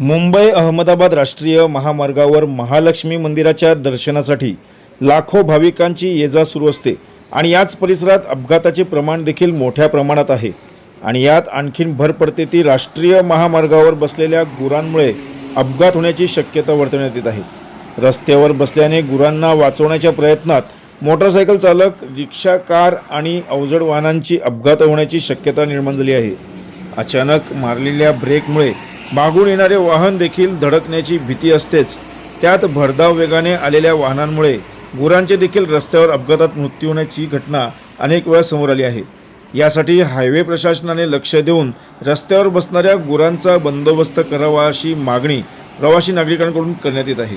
मुंबई अहमदाबाद राष्ट्रीय महामार्गावर महालक्ष्मी मंदिराच्या दर्शनासाठी लाखो भाविकांची ये जा सुरू असते आणि याच परिसरात अपघाताचे प्रमाण देखील मोठ्या प्रमाणात आहे. आणि यात आणखीन भर पडते ती राष्ट्रीय महामार्गावर बसलेल्या गुरांमुळे अपघात होण्याची शक्यता वर्तवण्यात येत आहे. रस्त्यावर बसल्याने गुरांना वाचवण्याच्या प्रयत्नात मोटरसायकल चालक रिक्षा कार आणि अवजड वाहनांची अपघात होण्याची शक्यता निर्माण झाली आहे. अचानक मारलेल्या ब्रेकमुळे मागून येणारे वाहन देखील धडकण्याची भीती असतेच. त्यात भरधाव वेगाने आलेल्या वाहनांमुळे गुरांचे देखील रस्त्यावर अपघातात मृत्यू होण्याची घटना अनेक वेळा समोर आली आहे. यासाठी हायवे प्रशासनाने लक्ष देऊन रस्त्यावर बसणाऱ्या गुरांचा बंदोबस्त करावा अशी मागणी प्रवासी नागरिकांकडून करण्यात येत आहे.